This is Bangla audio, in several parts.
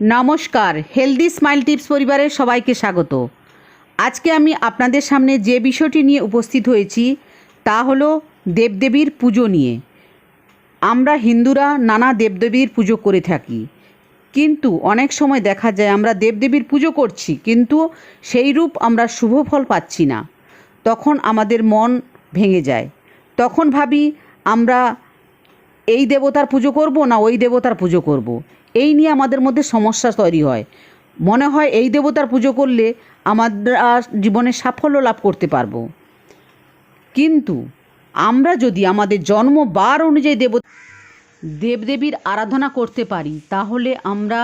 নমস্কার হেলদি স্মাইল টিপস পরিবারের সবাইকে স্বাগত। আজকে আমি আপনাদের সামনে যে বিষয়টি নিয়ে উপস্থিত হয়েছি, তা হলো দেবদেবীর পুজো নিয়ে। আমরা হিন্দুরা নানা দেবদেবীর পুজো করে থাকি। কিন্তু অনেক সময় দেখা যায় আমরা দেবদেবীর পুজো করছি, কিন্তু সেই রূপ আমরা শুভ ফল পাচ্ছি না। তখন আমাদের মন ভেঙে যায়। তখন ভাবি আমরা এই দেবতার পুজো করব না ওই দেবতার পুজো করব। এই নিয়ে আমাদের মধ্যে সমস্যা তৈরি হয়। মনে হয় এই দেবতার পুজো করলে আমরা জীবনে সাফল্য লাভ করতে পারব। কিন্তু আমরা যদি আমাদের জন্ম বার অনুযায়ী দেব দেবদেবীর আরাধনা করতে পারি, তাহলে আমরা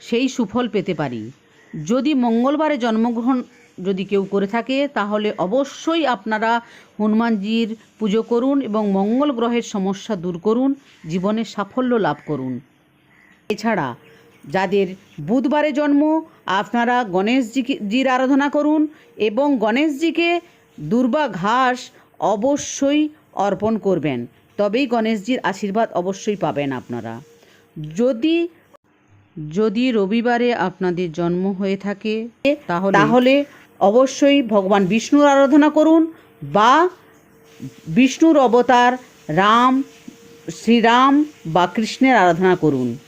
সেই সুফল পেতে পারি। যদি মঙ্গলবারে জন্মগ্রহণ যদি কেউ করে থাকে, তাহলে অবশ্যই আপনারা হনুমানজির পুজো করুন এবং মঙ্গল গ্রহের সমস্যা দূর করুন, জীবনে সাফল্য লাভ করুন। এছাড়া, যাদের বুধবারে জন্ম, আপনারা গণেশজি জির আরাধনা করুন এবং গণেশজিকে দুর্বা ঘাস অবশ্যই অর্পণ করবেন। তবেই গণেশজির আশীর্বাদ অবশ্যই পাবেন আপনারা। যদি যদি রবিবারে আপনাদের জন্ম হয়ে থাকে তাহলে অবশ্যই ভগবান বিষ্ণুর আরাধনা করুন বা বিষ্ণুর অবতার রাম, শ্রীরাম বা কৃষ্ণের আরাধনা করুন।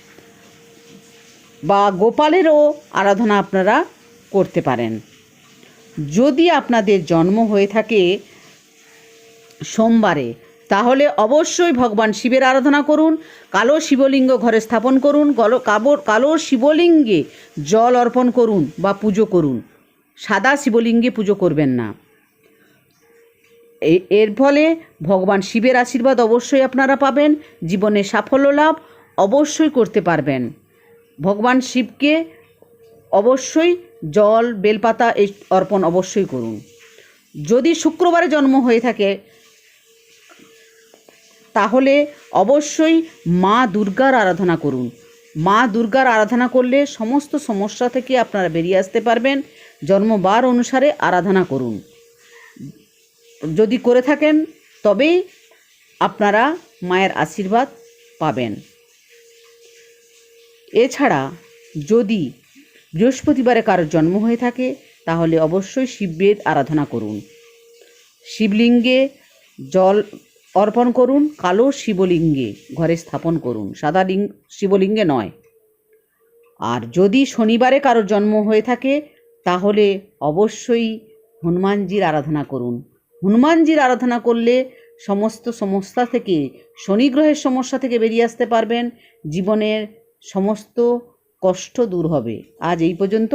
বা গোপালেরও আরাধনা আপনারা করতে পারেন। যদি আপনাদের জন্ম হয়ে থাকে সোমবারে, তাহলে অবশ্যই ভগবান শিবের আরাধনা করুন, কালো শিবলিঙ্গ ঘরে স্থাপন করুন কালো কালো শিবলিঙ্গে জল অর্পণ করুন বা পুজো করুন। সাদা শিবলিঙ্গে পুজো করবেন না। এর ফলে ভগবান শিবের আশীর্বাদ অবশ্যই আপনারা পাবেন, জীবনে সাফল্য লাভ অবশ্যই করতে পারবেন। ভগবান শিবকে অবশ্যই জল, বেলপাতা এই অর্পণ অবশ্যই করুন। যদি শুক্রবারে জন্ম হয়ে থাকে, তাহলে অবশ্যই মা দুর্গার আরাধনা করুন। মা দুর্গার আরাধনা করলে সমস্ত সমস্যা থেকে আপনারা বেরিয়ে আসতে পারবেন। জন্মবার অনুসারে আরাধনা করুন। যদি করে থাকেন, তবেই আপনারা মায়ের আশীর্বাদ পাবেন। এছাড়া যদি বৃহস্পতিবারে কারোর জন্ম হয়ে থাকে, তাহলে অবশ্যই শিবের আরাধনা করুন। শিবলিঙ্গে জল অর্পণ করুন কালো শিবলিঙ্গে, ঘরে স্থাপন করুন। সাদা লিঙ্গ শিবলিঙ্গে নয়। আর যদি শনিবারে কারোর জন্ম হয়ে থাকে, তাহলে অবশ্যই হনুমানজির আরাধনা করুন। হনুমানজির আরাধনা করলে সমস্ত সমস্যা থেকে শনি গ্রহের সমস্যা থেকে বেরিয়ে আসতে পারবেন। জীবনের সমস্ত কষ্ট দূর হবে। আজ এই পর্যন্ত।